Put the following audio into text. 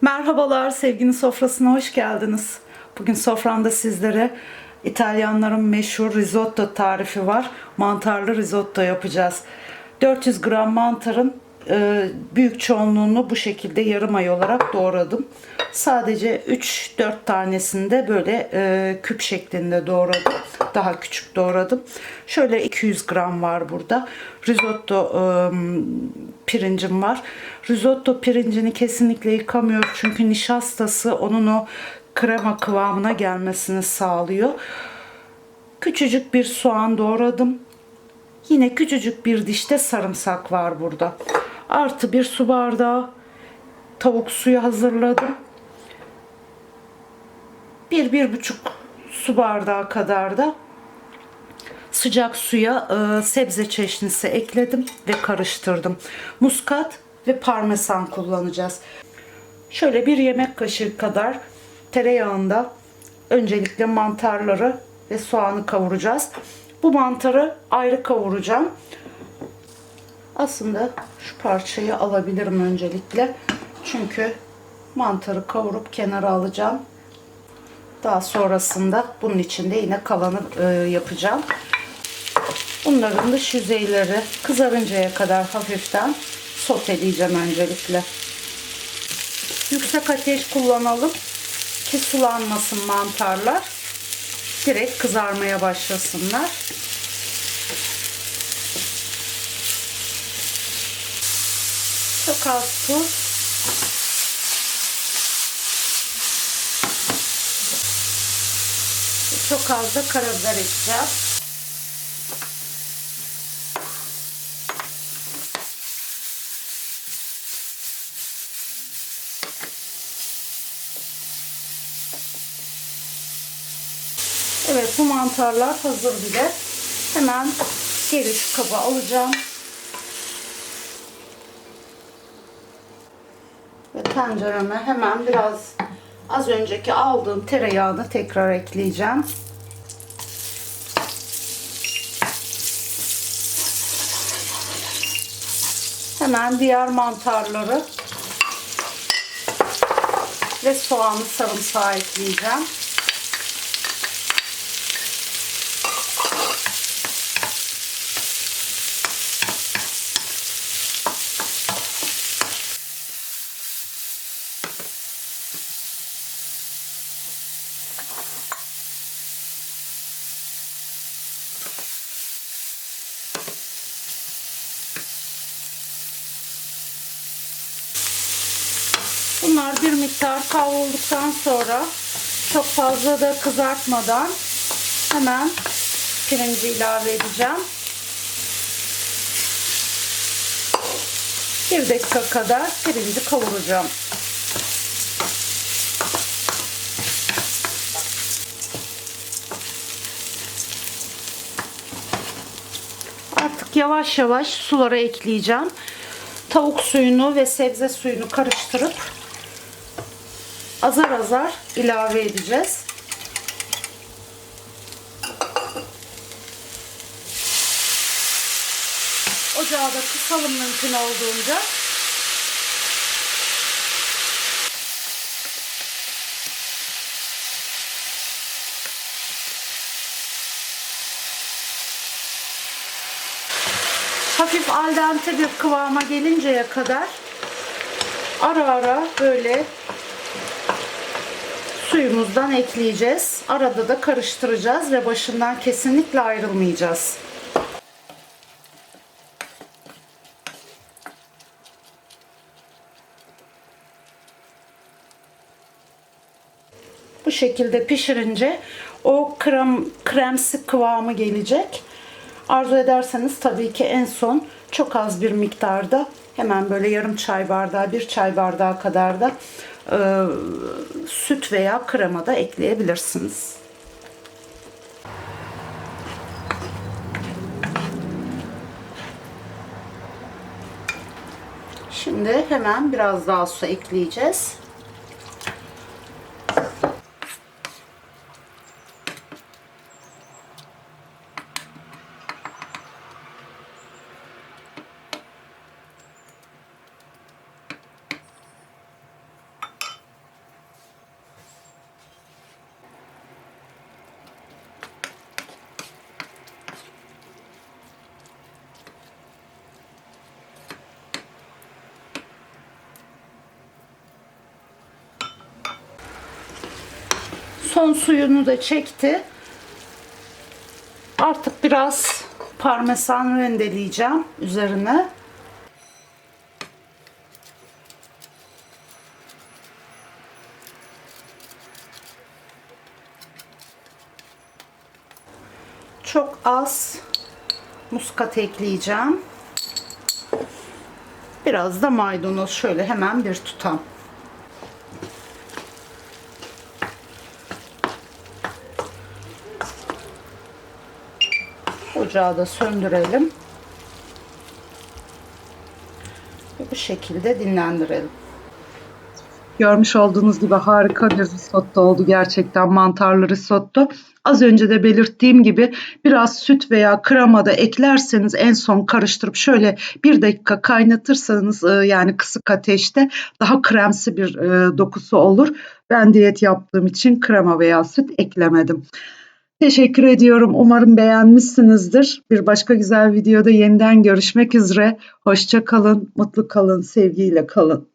Merhabalar sevginin sofrasına hoş geldiniz. Bugün soframda sizlere İtalyanların meşhur risotto tarifi var. Mantarlı risotto yapacağız. 400 gram mantarın büyük çoğunluğunu bu şekilde yarım ay olarak doğradım. Sadece 3-4 tanesini de böyle e, küp şeklinde doğradım. Daha küçük doğradım. Şöyle 200 gram var burada. Risotto e, pirincim var. Risotto pirincini kesinlikle yıkamıyorum çünkü nişastası onun o krema kıvamına gelmesini sağlıyor. Küçücük bir soğan doğradım. Yine küçücük bir dişte sarımsak var burada. Artı bir su bardağı tavuk suyu hazırladım. Bir, bir buçuk su bardağı kadar da sıcak suya e, sebze çeşnisi ekledim ve karıştırdım. Muskat ve parmesan kullanacağız. Şöyle bir yemek kaşığı kadar tereyağında öncelikle mantarları ve soğanı kavuracağız. Bu mantarı ayrı kavuracağım. Aslında şu parçayı alabilirim öncelikle. Çünkü mantarı kavurup kenara alacağım. Daha sonrasında bunun içinde yine kalanı e, yapacağım. Bunların dış yüzeyleri kızarıncaya kadar hafiften soteleyeceğim öncelikle. Yüksek ateş kullanalım ki sulanmasın mantarlar. Direkt kızarmaya başlasınlar. Çok az tuz. Çok az da karabiber ekeceğiz. Evet bu mantarlar hazır bile. Hemen şu kaba alacağım. Tencereme hemen biraz az önceki aldığım tereyağını tekrar ekleyeceğim. Hemen diğer mantarları ve soğanı sarımsağı ekleyeceğim. Bunlar bir miktar kavrulduktan sonra çok fazla da kızartmadan hemen pirinci ilave edeceğim. Bir dakika kadar pirinci kavuracağım. Artık yavaş yavaş sulara ekleyeceğim. Tavuk suyunu ve sebze suyunu karıştırıp azar azar ilave edeceğiz. Ocağı da kısalım mümkün olduğunca. Hafif al dente bir kıvama gelinceye kadar ara ara böyle suyumuzdan ekleyeceğiz. Arada da karıştıracağız ve başından kesinlikle ayrılmayacağız. Bu şekilde pişirince o krem kremsi kıvamı gelecek. Arzu ederseniz tabii ki en son çok az bir miktarda hemen böyle yarım çay bardağı, bir çay bardağı kadar da e, süt veya krema da ekleyebilirsiniz. Şimdi hemen biraz daha su ekleyeceğiz. Son suyunu da çekti. Artık biraz parmesan rendeleyeceğim üzerine. Çok az muskat ekleyeceğim. Biraz da maydanoz şöyle hemen bir tutam. Ocağı da söndürelim. Ve bu şekilde dinlendirelim. Görmüş olduğunuz gibi harika bir risotto oldu gerçekten mantarlı risotto. Az önce de belirttiğim gibi biraz süt veya krema da eklerseniz en son karıştırıp şöyle bir dakika kaynatırsanız e, yani kısık ateşte daha kremsi bir e, dokusu olur. Ben diyet yaptığım için krema veya süt eklemedim. Teşekkür ediyorum. Umarım beğenmişsinizdir. Bir başka güzel videoda yeniden görüşmek üzere. Hoşça kalın, mutlu kalın, sevgiyle kalın.